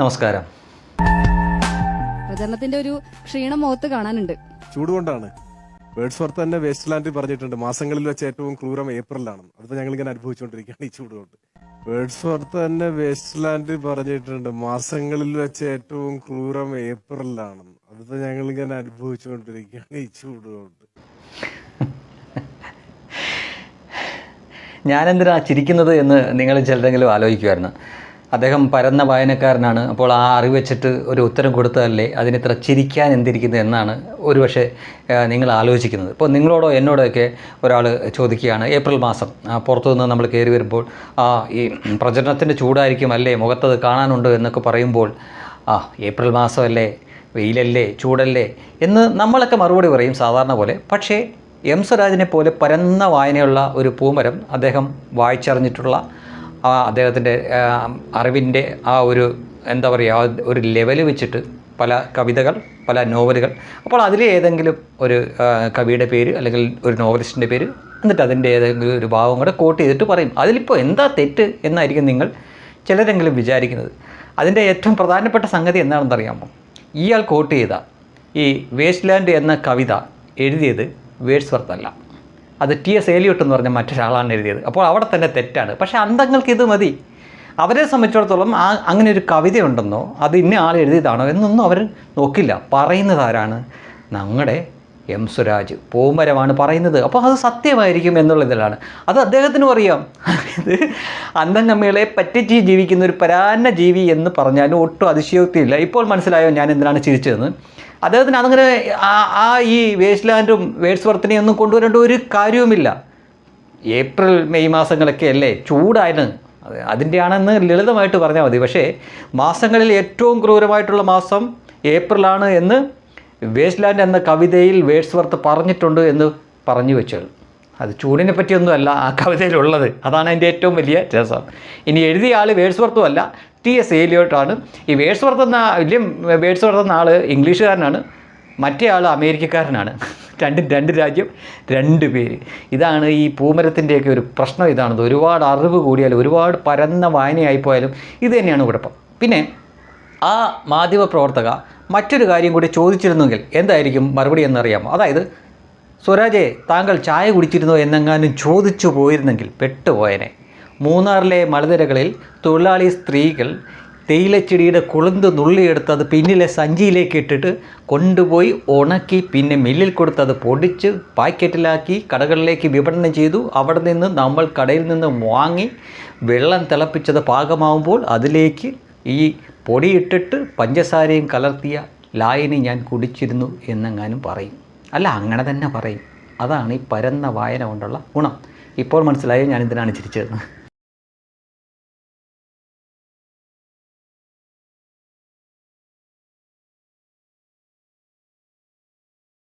നമസ്കാരം. പ്രചരണത്തിന്റെ ഒരു ക്ഷീണം മുഖത്ത് കാണാനുണ്ട്. ചൂട് കൊണ്ടാണ് വേർഡ്സ് വർത്ത് തന്നെ വേസ്റ്റ് ലാൻഡിൽ പറഞ്ഞിട്ടുണ്ട് മാസങ്ങളിൽ വെച്ച് ഏറ്റവും ക്രൂരം ഏപ്രിലാണ്. അതിപ്പോ ഞങ്ങൾ ഇങ്ങനെ അനുഭവിച്ചുകൊണ്ടിരിക്കുകയാണ് ഈ ചൂട് കൊണ്ട് വേർഡ്സ് വർത്ത് തന്നെ വേസ്റ്റ് ലാൻഡിൽ പറഞ്ഞിട്ടുണ്ട് മാസങ്ങളിൽ വെച്ച് ഏറ്റവും ക്രൂരം ഏപ്രിലാണ്. അതിപ്പോ ഞങ്ങൾ ഇങ്ങനെ അനുഭവിച്ചുകൊണ്ടിരിക്കുകയാണ് ഈ ചൂട് കൊണ്ട് ഞാനെന്തിനാ ചിരിക്കുന്നത് എന്ന് നിങ്ങൾ ചിലരെങ്കിലും ആലോചിക്കുമായിരുന്നു. അദ്ദേഹം പരന്ന വായനക്കാരനാണ്. അപ്പോൾ ആ അറിവ് വെച്ചിട്ട് ഒരു ഉത്തരം കൊടുത്തതല്ലേ? അതിനിത്ര ചിരിക്കാൻ എന്തിരിക്കുന്നത് എന്നാണ് ഒരുപക്ഷെ നിങ്ങൾ ആലോചിക്കുന്നത്. ഇപ്പോൾ നിങ്ങളോടോ എന്നോടൊക്കെ ഒരാൾ ചോദിക്കുകയാണ് ഏപ്രിൽ മാസം പുറത്തു നിന്ന് നമ്മൾ കയറി വരുമ്പോൾ ആ ഈ പ്രചരണത്തിന്റെ ചൂടായിരിക്കും അല്ലേ? മുഖത്തത് കാണാനുണ്ട് എന്നൊക്കെ പറയുമ്പോൾ ആ ഏപ്രിൽ മാസമല്ലേ? വെയിലല്ലേ? ചൂടല്ലേ? എന്ന് നമ്മളൊക്കെ മറുപടി പറയും സാധാരണ പോലെ. പക്ഷേ എം സ്വരാജിനെ പോലെ പരന്ന വായനയുള്ള ഒരു പൂമരം അദ്ദേഹം വായിച്ചറിഞ്ഞിട്ടുള്ള ആ അദ്ദേഹത്തിന്റെ അറിവിന്റെ ആ ഒരു എന്താ പറയുക ഒരു ലെവൽ വെച്ചിട്ട് പല കവിതകൾ പല നോവലുകൾ അപ്പോൾ അതിലെ ഏതെങ്കിലും ഒരു കവിയുടെ പേര് അല്ലെങ്കിൽ ഒരു നോവലിസ്റ്റിന്റെ പേര് എന്നിട്ട് അതിന്റെ ഏതെങ്കിലും ഒരു ഭാവം കൂടെ കോട്ട് ചെയ്തിട്ട് പറയും. അതിലിപ്പോൾ എന്താ തെറ്റ് എന്നായിരിക്കും നിങ്ങൾ ചിലരെങ്കിലും വിചാരിക്കുന്നത്. അതിന്റെ ഏറ്റവും പ്രധാനപ്പെട്ട സംഗതി എന്താണെന്ന് അറിയാമോ? ഇയാൾ കോട്ട് ചെയ്ത ഈ വേസ്റ്റ് ലാൻഡ് എന്ന കവിത എഴുതിയത് വേഡ്സ് വർത്തല്ല അത് ടി എസ് ഏലിയോട്ട് എന്ന് പറഞ്ഞ മറ്റൊരാളാണ് എഴുതിയത്. അപ്പോൾ അവിടെ തന്നെ തെറ്റാണ്. പക്ഷേ അന്തങ്ങൾക്ക് ഇത് മതി. അവരെ സംബന്ധിച്ചിടത്തോളം ആ അങ്ങനെ ഒരു കവിത കവിതയുണ്ടെന്നോ അത് ഇന്ന ആൾ എഴുതിയതാണോ എന്നൊന്നും അവർ നോക്കില്ല. പറയുന്നത് ആരാണ്? ഞങ്ങളുടെ എം സുരാജ്. പൂമരമാണ് പറയുന്നത്. അപ്പോൾ അത് സത്യമായിരിക്കും എന്നുള്ളതിലാണ് അത് അദ്ദേഹത്തിനും അറിയാം. ഇത് അന്തംഗമ്മികളെ പറ്റിച്ച് ജീവിക്കുന്ന ഒരു പരാന്ന ജീവി എന്ന് പറഞ്ഞാലും ഒട്ടും അതിശയോക്തിയില്ല. ഇപ്പോൾ മനസ്സിലായോ ഞാൻ എന്തിനാണ് ചിരിച്ചതെന്ന്? അദ്ദേഹത്തിന് അതങ്ങനെ ആ ഈ വേസ്റ്റ് ലാൻഡും വേഡ്സ് വർത്തിനെയും ഒന്നും കൊണ്ടുവരേണ്ട ഒരു കാര്യവുമില്ല. ഏപ്രിൽ മെയ് മാസങ്ങളൊക്കെ അല്ലേ? ചൂടായിരുന്നു. അത് അതിന്റെയാണെന്ന് ലളിതമായിട്ട് പറഞ്ഞാൽ മതി. പക്ഷേ മാസങ്ങളിൽ ഏറ്റവും ക്രൂരമായിട്ടുള്ള മാസം ഏപ്രിലാണ് എന്ന് വേസ്റ്റ് ലാൻഡ് എന്ന കവിതയിൽ വേഡ്സ്വർത്ത് പറഞ്ഞിട്ടുണ്ട് എന്ന് പറഞ്ഞു വെച്ചത്. അത് ചൂടിനെ പറ്റിയൊന്നുമല്ല ആ കവിതയിലുള്ളത്. അതാണ് അതിന്റെ ഏറ്റവും വലിയ രസം. ഇനി എഴുതിയ ആൾ വേഡ്സ് വർത്തും അല്ല ടി എസ് ഏലിയോട്ടാണ്. ഈ വേഡ്സ് വർത്തുന്ന വലിയ വേഡ്സ് വർത്തുന്ന ആൾ ഇംഗ്ലീഷുകാരനാണ്. മറ്റേ ആൾ അമേരിക്കക്കാരനാണ്. രണ്ട് രണ്ട് രാജ്യം രണ്ട് പേര്. ഇതാണ് ഈ പൂമരത്തിന്റെയൊക്കെ ഒരു പ്രശ്നം ഇതാണത്. ഒരുപാട് അറിവ് കൂടിയാലും ഒരുപാട് പരന്ന വായനയായിപ്പോയാലും ഇത് തന്നെയാണ് കുഴപ്പം. പിന്നെ ആ മാധ്യമ പ്രവർത്തക മറ്റൊരു കാര്യം കൂടി ചോദിച്ചിരുന്നെങ്കിൽ എന്തായിരിക്കും മറുപടി എന്നറിയാമോ? അതായത് സ്വരാജെ താങ്കൾ ചായ കുടിച്ചിരുന്നോ എന്നെങ്ങാനും ചോദിച്ചു പോയിരുന്നെങ്കിൽ പെട്ടുപോയനെ. മൂന്നാറിലെ മലനിരകളിൽ തൊഴിലാളി സ്ത്രീകൾ തേയിലച്ചെടിയുടെ കുളുന്ത് നുള്ളിയെടുത്ത് അത് പിന്നിലെ സഞ്ചിയിലേക്ക് ഇട്ടിട്ട് കൊണ്ടുപോയി ഉണക്കി പിന്നെ മില്ലിൽ കൊടുത്ത് അത് പൊടിച്ച് പാക്കറ്റിലാക്കി കടകളിലേക്ക് വിപണനം ചെയ്തു. അവിടെ നിന്ന് നമ്മൾ കടയിൽ നിന്ന് വാങ്ങി വെള്ളം തിളപ്പിച്ചത് പാകമാവുമ്പോൾ അതിലേക്ക് ഈ പൊടിയിട്ടിട്ട് പഞ്ചസാരയും കലർത്തിയ ലായനി ഞാൻ കുടിച്ചിരുന്നു എന്നെങ്ങാനും പറയും. അല്ല അങ്ങനെ തന്നെ പറയും. അതാണ് ഈ പരന്ന വായന കൊണ്ടുള്ള ഗുണം. ഇപ്പോൾ മനസ്സിലായോ ഞാൻ ഇതിനാണ് ചിരിച്ചതെന്ന്